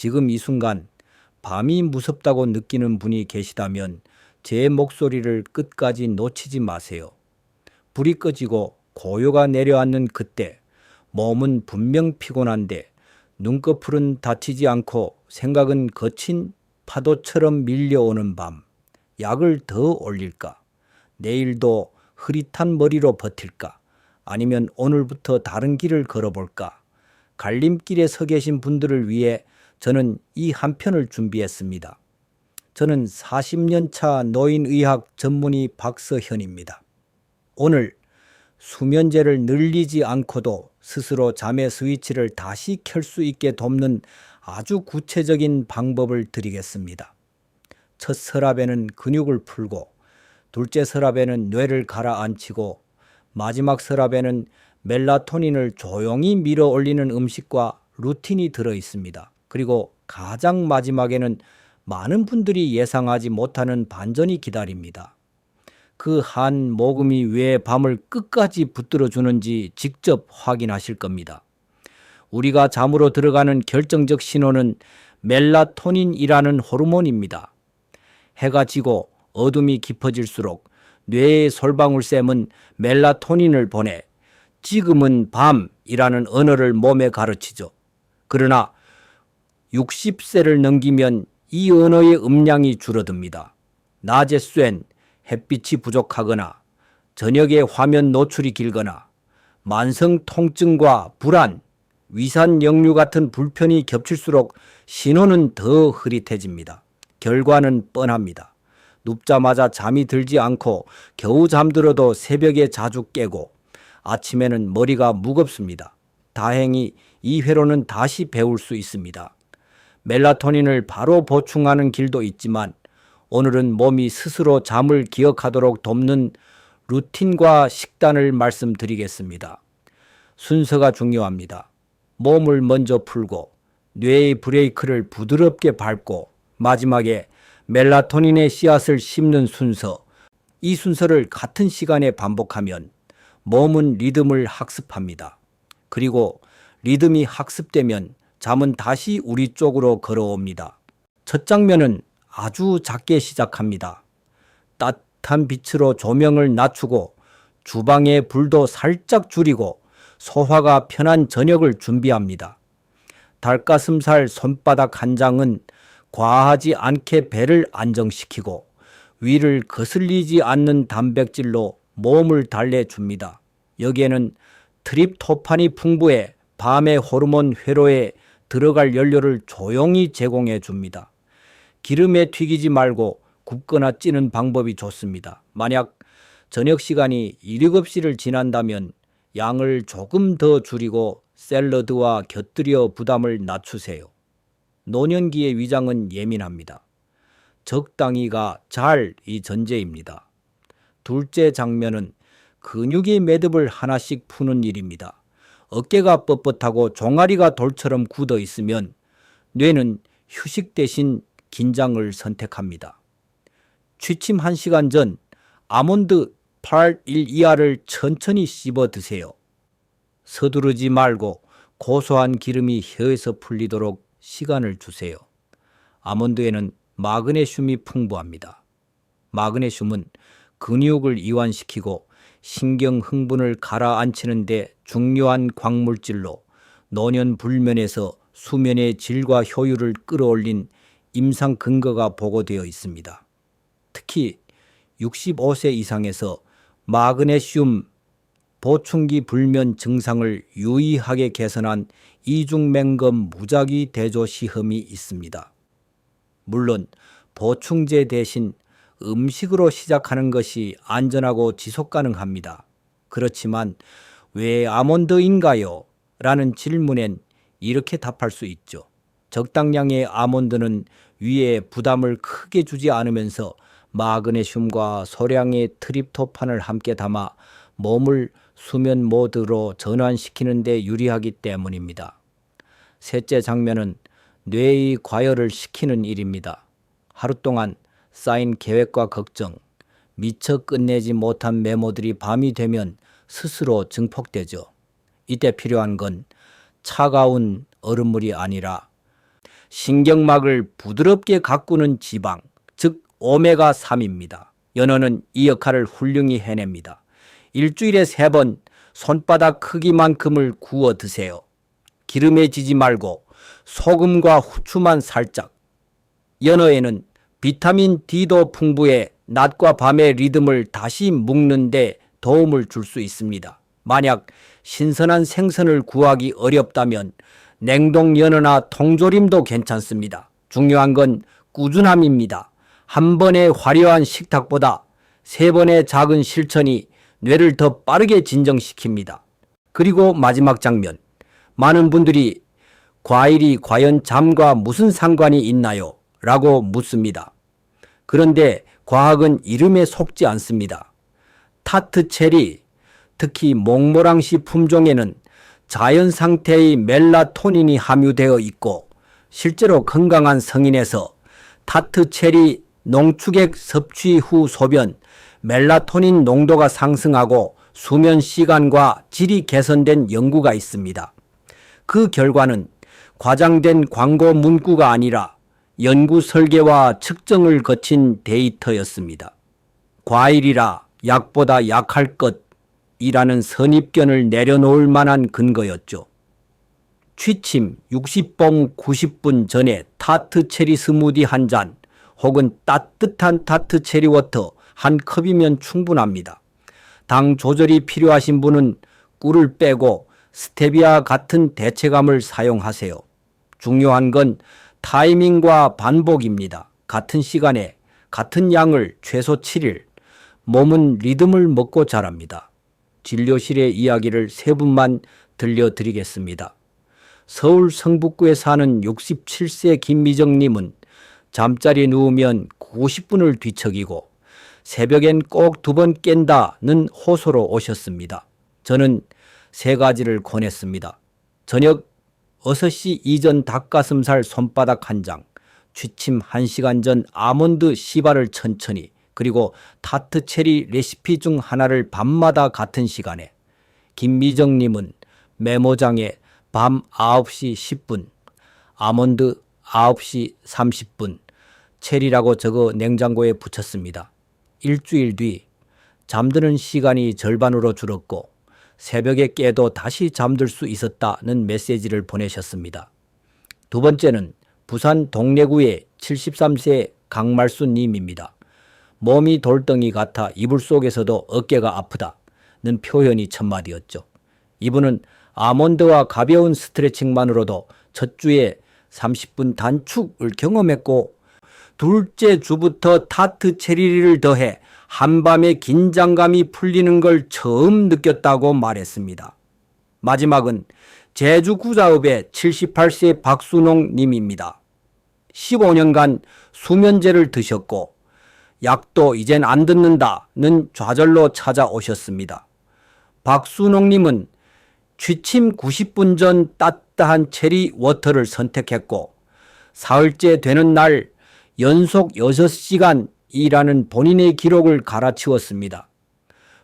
지금 이 순간 밤이 무섭다고 느끼는 분이 계시다면 제 목소리를 끝까지 놓치지 마세요. 불이 꺼지고 고요가 내려앉는 그때 몸은 분명 피곤한데 눈꺼풀은 다치지 않고 생각은 거친 파도처럼 밀려오는 밤. 약을 더 올릴까? 내일도 흐릿한 머리로 버틸까? 아니면 오늘부터 다른 길을 걸어볼까? 갈림길에 서 계신 분들을 위해 저는 이 한 편을 준비했습니다. 저는 40년 차 노인의학 전문의 박서현입니다. 오늘 수면제를 늘리지 않고도 스스로 잠의 스위치를 다시 켤 수 있게 돕는 아주 구체적인 방법을 드리겠습니다. 첫 서랍에는 근육을 풀고 둘째 서랍에는 뇌를 가라앉히고 마지막 서랍에는 멜라토닌을 조용히 밀어 올리는 음식과 루틴이 들어 있습니다. 그리고 가장 마지막에는 많은 분들이 예상하지 못하는 반전이 기다립니다. 그 한 모금이 왜 밤을 끝까지 붙들어 주는지 직접 확인하실 겁니다. 우리가 잠으로 들어가는 결정적 신호는 멜라토닌이라는 호르몬입니다. 해가 지고 어둠이 깊어질수록 뇌의 솔방울샘은 멜라토닌을 보내 지금은 밤이라는 언어를 몸에 가르치죠. 그러나 60세를 넘기면 이 언어의 음량이 줄어듭니다. 낮에 쐰 햇빛이 부족하거나 저녁에 화면 노출이 길거나 만성 통증과 불안, 위산 역류 같은 불편이 겹칠수록 신호는 더 흐릿해집니다. 결과는 뻔합니다. 눕자마자 잠이 들지 않고 겨우 잠들어도 새벽에 자주 깨고 아침에는 머리가 무겁습니다. 다행히 이 회로는 다시 배울 수 있습니다. 멜라토닌을 바로 보충하는 길도 있지만 오늘은 몸이 스스로 잠을 기억하도록 돕는 루틴과 식단을 말씀드리겠습니다. 순서가 중요합니다. 몸을 먼저 풀고 뇌의 브레이크를 부드럽게 밟고 마지막에 멜라토닌의 씨앗을 심는 순서. 이 순서를 같은 시간에 반복하면 몸은 리듬을 학습합니다. 그리고 리듬이 학습되면 잠은 다시 우리 쪽으로 걸어옵니다. 첫 장면은 아주 작게 시작합니다. 따뜻한 빛으로 조명을 낮추고 주방의 불도 살짝 줄이고 소화가 편한 저녁을 준비합니다. 닭가슴살 손바닥 한 장은 과하지 않게 배를 안정시키고 위를 거슬리지 않는 단백질로 몸을 달래줍니다. 여기에는 트립토판이 풍부해 밤의 호르몬 회로에 들어갈 연료를 조용히 제공해 줍니다. 기름에 튀기지 말고 굽거나 찌는 방법이 좋습니다. 만약 저녁 시간이 7, 7시를 지난다면 양을 조금 더 줄이고 샐러드와 곁들여 부담을 낮추세요. 노년기의 위장은 예민합니다. 적당히가 잘 이 전제입니다. 둘째 장면은 근육의 매듭을 하나씩 푸는 일입니다. 어깨가 뻣뻣하고 종아리가 돌처럼 굳어 있으면 뇌는 휴식 대신 긴장을 선택합니다. 취침 1시간 전 아몬드 8, 1 이하를 천천히 씹어 드세요. 서두르지 말고 고소한 기름이 혀에서 풀리도록 시간을 주세요. 아몬드에는 마그네슘이 풍부합니다. 마그네슘은 근육을 이완시키고 신경 흥분을 가라앉히는데 중요한 광물질로 노년 불면에서 수면의 질과 효율을 끌어올린 임상 근거가 보고되어 있습니다. 특히 65세 이상에서 마그네슘 보충기 불면 증상을 유의하게 개선한 이중맹금 무작위 대조 시험이 있습니다. 물론 보충제 대신 음식으로 시작하는 것이 안전하고 지속 가능합니다. 그렇지만 왜 아몬드인가요? 라는 질문엔 이렇게 답할 수 있죠. 적당량의 아몬드는 위에 부담을 크게 주지 않으면서 마그네슘과 소량의 트립토판을 함께 담아 몸을 수면 모드로 전환시키는 데 유리하기 때문입니다. 셋째 장면은 뇌의 과열을 시키는 일입니다. 하루 동안 쌓인 계획과 걱정, 미처 끝내지 못한 메모들이 밤이 되면 스스로 증폭되죠. 이때 필요한 건 차가운 얼음물이 아니라 신경막을 부드럽게 가꾸는 지방, 즉 오메가3입니다. 연어는 이 역할을 훌륭히 해냅니다. 일주일에 세 번 손바닥 크기만큼을 구워 드세요. 기름에 지지 말고 소금과 후추만 살짝. 연어에는 비타민 D도 풍부해 낮과 밤의 리듬을 다시 묶는데 도움을 줄 수 있습니다. 만약 신선한 생선을 구하기 어렵다면 냉동 연어나 통조림도 괜찮습니다. 중요한 건 꾸준함입니다. 한 번의 화려한 식탁보다 세 번의 작은 실천이 뇌를 더 빠르게 진정시킵니다. 그리고 마지막 장면. 많은 분들이 과일이 과연 잠과 무슨 상관이 있나요? 라고 묻습니다. 그런데 과학은 이름에 속지 않습니다. 타트 체리, 특히 몽모랑씨 품종에는 자연 상태의 멜라토닌이 함유되어 있고 실제로 건강한 성인에서 타트 체리 농축액 섭취 후 소변 멜라토닌 농도가 상승하고 수면 시간과 질이 개선된 연구가 있습니다. 그 결과는 과장된 광고 문구가 아니라 연구 설계와 측정을 거친 데이터였습니다. 과일이라 약보다 약할 것이라는 선입견을 내려놓을 만한 근거였죠. 취침 60봉 90분 전에 타트 체리 스무디 한 잔 혹은 따뜻한 타트 체리 워터 한 컵이면 충분합니다. 당 조절이 필요하신 분은 꿀을 빼고 스테비아 같은 대체감을 사용하세요. 중요한 건 타이밍과 반복입니다. 같은 시간에 같은 양을 최소 7일. 몸은 리듬을 먹고 자랍니다. 진료실의 이야기를 세 분만 들려드리겠습니다. 서울 성북구에 사는 67세 김미정님은 잠자리에 누우면 90분을 뒤척이고 새벽엔 꼭 두 번 깬다는 호소로 오셨습니다. 저는 세 가지를 권했습니다. 저녁 6시 이전 닭가슴살 손바닥 한 장, 취침 1시간 전 아몬드 씨발을 천천히, 그리고 타트 체리 레시피 중 하나를 밤마다 같은 시간에. 김미정님은 메모장에 밤 9시 10분, 아몬드 9시 30분, 체리라고 적어 냉장고에 붙였습니다. 일주일 뒤 잠드는 시간이 절반으로 줄었고 새벽에 깨도 다시 잠들 수 있었다는 메시지를 보내셨습니다. 두 번째는 부산 동래구의 73세 강말수 님입니다. 몸이 돌덩이 같아 이불 속에서도 어깨가 아프다는 표현이 첫마디였죠. 이분은 아몬드와 가벼운 스트레칭만으로도 첫 주에 30분 단축을 경험했고 둘째 주부터 타트 체리를 더해 한밤에 긴장감이 풀리는 걸 처음 느꼈다고 말했습니다. 마지막은 제주 구자읍의 78세 박순홍 님입니다. 15년간 수면제를 드셨고 약도 이젠 안 듣는다는 좌절로 찾아오셨습니다. 박순홍 님은 취침 90분 전 따뜻한 체리 워터를 선택했고 사흘째 되는 날 연속 6시간 이라는 본인의 기록을 갈아치웠습니다.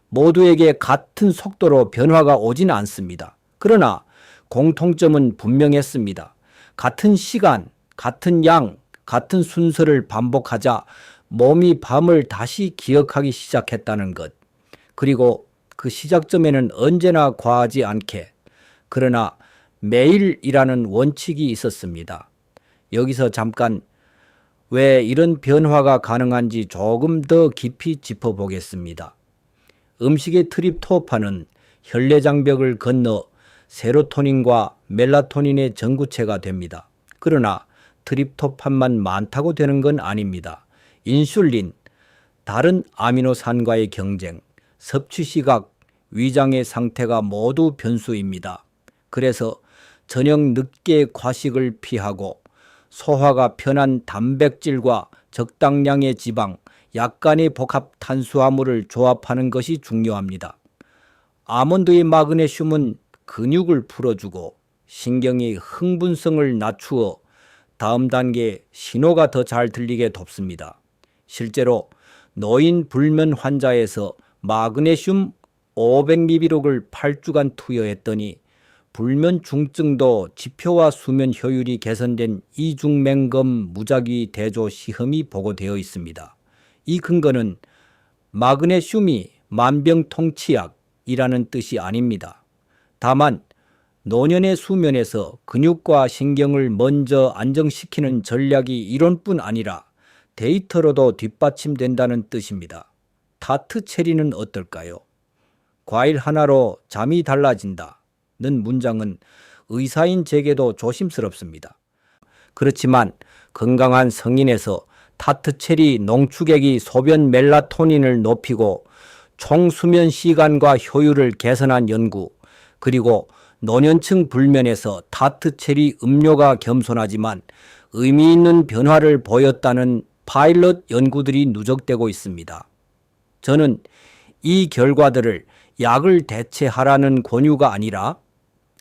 모두에게 같은 속도로 변화가 오지는 않습니다. 그러나 공통점은 분명했습니다. 같은 시간, 같은 양, 같은 순서를 반복하자 몸이 밤을 다시 기억하기 시작했다는 것. 그리고 그 시작점에는 언제나 과하지 않게, 그러나 매일이라는 원칙이 있었습니다. 여기서 잠깐 왜 이런 변화가 가능한지 조금 더 깊이 짚어보겠습니다. 음식의 트립토판은 혈내장벽을 건너 세로토닌과 멜라토닌의 전구체가 됩니다. 그러나 트립토판만 많다고 되는 건 아닙니다. 인슐린, 다른 아미노산과의 경쟁, 섭취 시각, 위장의 상태가 모두 변수입니다. 그래서 저녁 늦게 과식을 피하고 소화가 편한 단백질과 적당량의 지방, 약간의 복합 탄수화물을 조합하는 것이 중요합니다. 아몬드의 마그네슘은 근육을 풀어주고 신경의 흥분성을 낮추어 다음 단계 신호가 더 잘 들리게 돕습니다. 실제로 노인 불면 환자에서 마그네슘 500mg을 8주간 투여했더니 불면 중증도 지표와 수면 효율이 개선된 이중맹검 무작위 대조 시험이 보고되어 있습니다. 이 근거는 마그네슘이 만병통치약이라는 뜻이 아닙니다. 다만 노년의 수면에서 근육과 신경을 먼저 안정시키는 전략이 이론뿐 아니라 데이터로도 뒷받침된다는 뜻입니다. 타트 체리는 어떨까요? 과일 하나로 잠이 달라진다 는 문장은 의사인 제게도 조심스럽습니다. 그렇지만 건강한 성인에서 타트 체리 농축액이 소변 멜라토닌을 높이고 총 수면 시간과 효율을 개선한 연구, 그리고 노년층 불면에서 타트 체리 음료가 겸손하지만 의미 있는 변화를 보였다는 파일럿 연구들이 누적되고 있습니다. 저는 이 결과들을 약을 대체하라는 권유가 아니라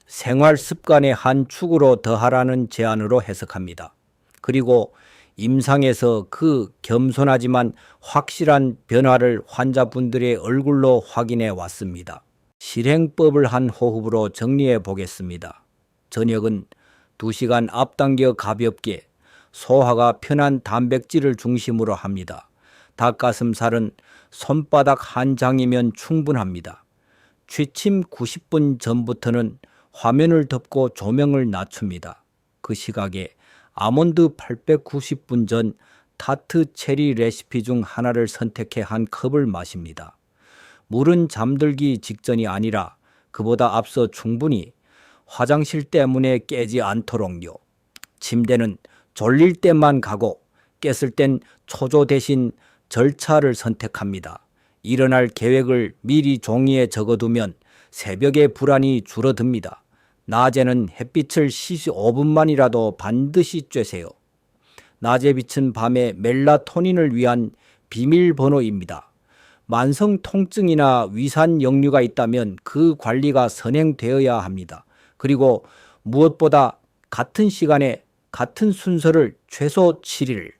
생활 습관의 한 축으로 더하라는 제안으로 해석합니다. 그리고 임상에서 그 겸손하지만 확실한 변화를 환자분들의 얼굴로 확인해 왔습니다. 실행법을 한 호흡으로 정리해 보겠습니다. 저녁은 2시간 앞당겨 가볍게 소화가 편한 단백질을 중심으로 합니다. 닭가슴살은 손바닥 한 장이면 충분합니다. 취침 90분 전부터는 화면을 덮고 조명을 낮춥니다. 그 시각에 아몬드 890분 전 타트 체리 레시피 중 하나를 선택해 한 컵을 마십니다. 물은 잠들기 직전이 아니라 그보다 앞서 충분히 화장실 때문에 깨지 않도록요. 침대는 졸릴 때만 가고 깼을 땐 초조 대신 절차를 선택합니다. 일어날 계획을 미리 종이에 적어두면 새벽의 불안이 줄어듭니다. 낮에는 햇빛을 15분만이라도 반드시 쬐세요. 낮에 비친 밤에 멜라토닌을 위한 비밀번호입니다. 만성 통증이나 위산 역류가 있다면 그 관리가 선행되어야 합니다. 그리고 무엇보다 같은 시간에 같은 순서를 최소 7일.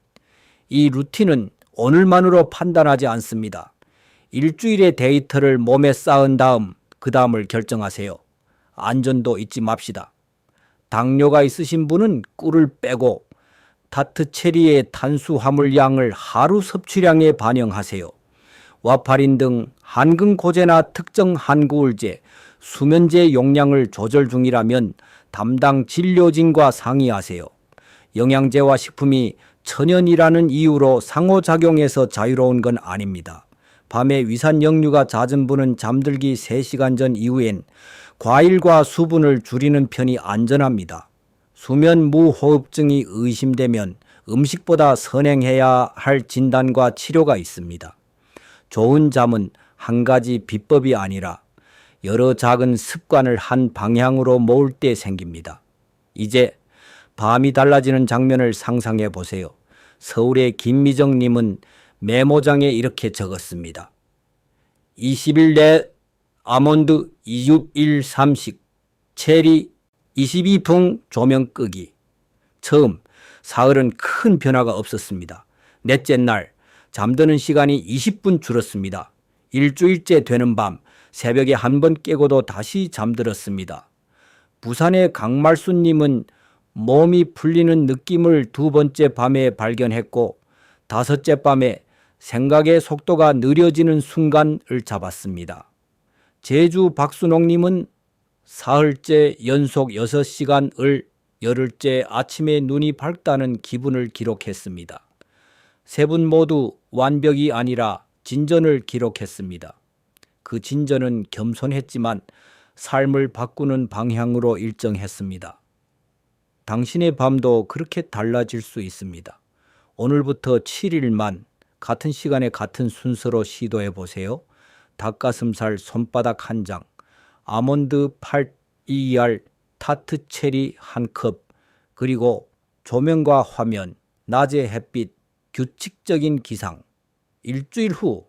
이 루틴은 오늘만으로 판단하지 않습니다. 일주일의 데이터를 몸에 쌓은 다음 그 다음을 결정하세요. 안전도 잊지 맙시다. 당뇨가 있으신 분은 꿀을 빼고 다트 체리의 탄수화물량을 하루 섭취량에 반영하세요. 와파린 등 한근 고제나 특정 한구울제, 수면제 용량을 조절 중이라면 담당 진료진과 상의하세요. 영양제와 식품이 천연이라는 이유로 상호작용에서 자유로운 건 아닙니다. 밤에 위산 역류가 잦은 분은 잠들기 3시간 전 이후엔 과일과 수분을 줄이는 편이 안전합니다. 수면 무호흡증이 의심되면 음식보다 선행해야 할 진단과 치료가 있습니다. 좋은 잠은 한 가지 비법이 아니라 여러 작은 습관을 한 방향으로 모을 때 생깁니다. 이제 밤이 달라지는 장면을 상상해 보세요. 서울의 김미정님은 메모장에 이렇게 적었습니다. 20일 내 아몬드 2육 1 3식, 체리 22풍 조명 끄기. 처음 사흘은 큰 변화가 없었습니다. 넷째 날 잠드는 시간이 20분 줄었습니다. 일주일째 되는 밤 새벽에 한 번 깨고도 다시 잠들었습니다. 부산의 강말수님은 몸이 풀리는 느낌을 두 번째 밤에 발견했고 다섯째 밤에 생각의 속도가 느려지는 순간을 잡았습니다. 제주 박순옥님은 사흘째 연속 6시간을 열흘째 아침에 눈이 밝다는 기분을 기록했습니다. 세 분 모두 완벽이 아니라 진전을 기록했습니다. 그 진전은 겸손했지만 삶을 바꾸는 방향으로 일정했습니다. 당신의 밤도 그렇게 달라질 수 있습니다. 오늘부터 7일만 같은 시간에 같은 순서로 시도해 보세요. 닭가슴살 손바닥 한 장, 아몬드 8ER 타트 체리 한 컵, 그리고 조명과 화면, 낮의 햇빛, 규칙적인 기상. 일주일 후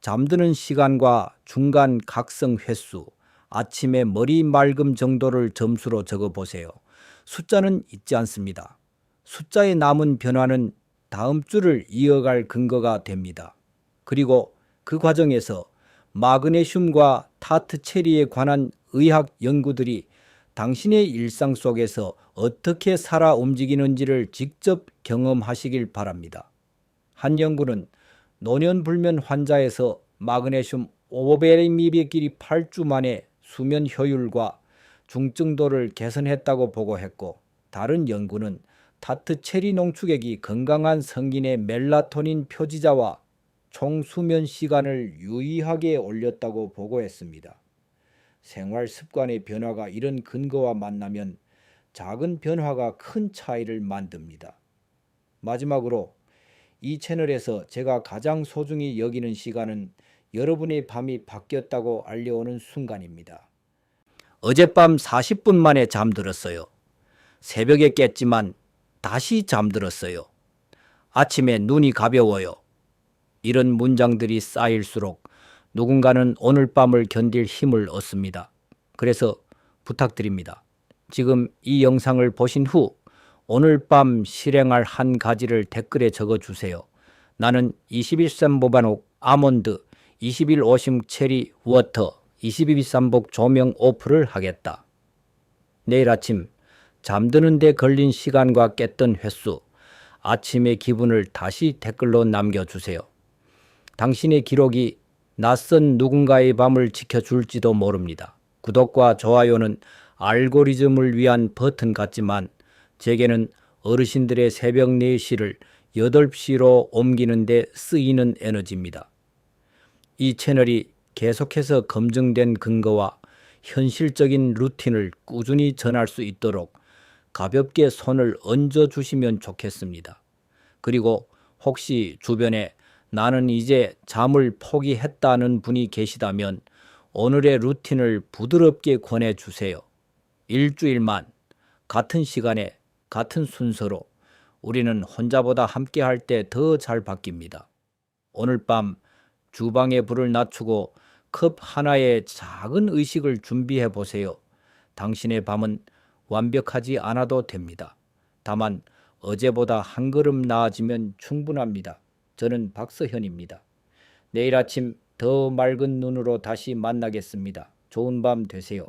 잠드는 시간과 중간 각성 횟수, 아침에 머리 맑음 정도를 점수로 적어 보세요. 숫자는 잊지 않습니다. 숫자에 남은 변화는 다음 주를 이어갈 근거가 됩니다. 그리고 그 과정에서 마그네슘과 타트 체리에 관한 의학 연구들이 당신의 일상 속에서 어떻게 살아 움직이는지를 직접 경험하시길 바랍니다. 한 연구는 노년불면 환자에서 마그네슘 500mg끼리 8주 만에 수면 효율과 중증도를 개선했다고 보고했고 다른 연구는 타트 체리 농축액이 건강한 성인의 멜라토닌 표지자와 총 수면 시간을 유의하게 올렸다고 보고했습니다. 생활 습관의 변화가 이런 근거와 만나면 작은 변화가 큰 차이를 만듭니다. 마지막으로 이 채널에서 제가 가장 소중히 여기는 시간은 여러분의 밤이 바뀌었다고 알려오는 순간입니다. 어젯밤 40분 만에 잠들었어요. 새벽에 깼지만 다시 잠들었어요. 아침에 눈이 가벼워요. 이런 문장들이 쌓일수록 누군가는 오늘 밤을 견딜 힘을 얻습니다. 그래서 부탁드립니다. 지금 이 영상을 보신 후 오늘 밤 실행할 한 가지를 댓글에 적어 주세요. 나는 21산 보반옥 아몬드 21 오심 체리 워터 22삼복 조명 오프를 하겠다. 내일 아침 잠드는 데 걸린 시간과 깼던 횟수, 아침의 기분을 다시 댓글로 남겨주세요. 당신의 기록이 낯선 누군가의 밤을 지켜줄지도 모릅니다. 구독과 좋아요는 알고리즘을 위한 버튼 같지만 제게는 어르신들의 새벽 4시를 8시로 옮기는 데 쓰이는 에너지입니다. 이 채널이 계속해서 검증된 근거와 현실적인 루틴을 꾸준히 전할 수 있도록 가볍게 손을 얹어 주시면 좋겠습니다. 그리고 혹시 주변에 나는 이제 잠을 포기했다는 분이 계시다면 오늘의 루틴을 부드럽게 권해 주세요. 일주일만 같은 시간에 같은 순서로 우리는 혼자보다 함께 할 때 더 잘 바뀝니다. 오늘 밤 주방의 불을 낮추고 컵 하나의 작은 의식을 준비해 보세요. 당신의 밤은 완벽하지 않아도 됩니다. 다만 어제보다 한 걸음 나아지면 충분합니다. 저는 박서현입니다. 내일 아침 더 맑은 눈으로 다시 만나겠습니다. 좋은 밤 되세요.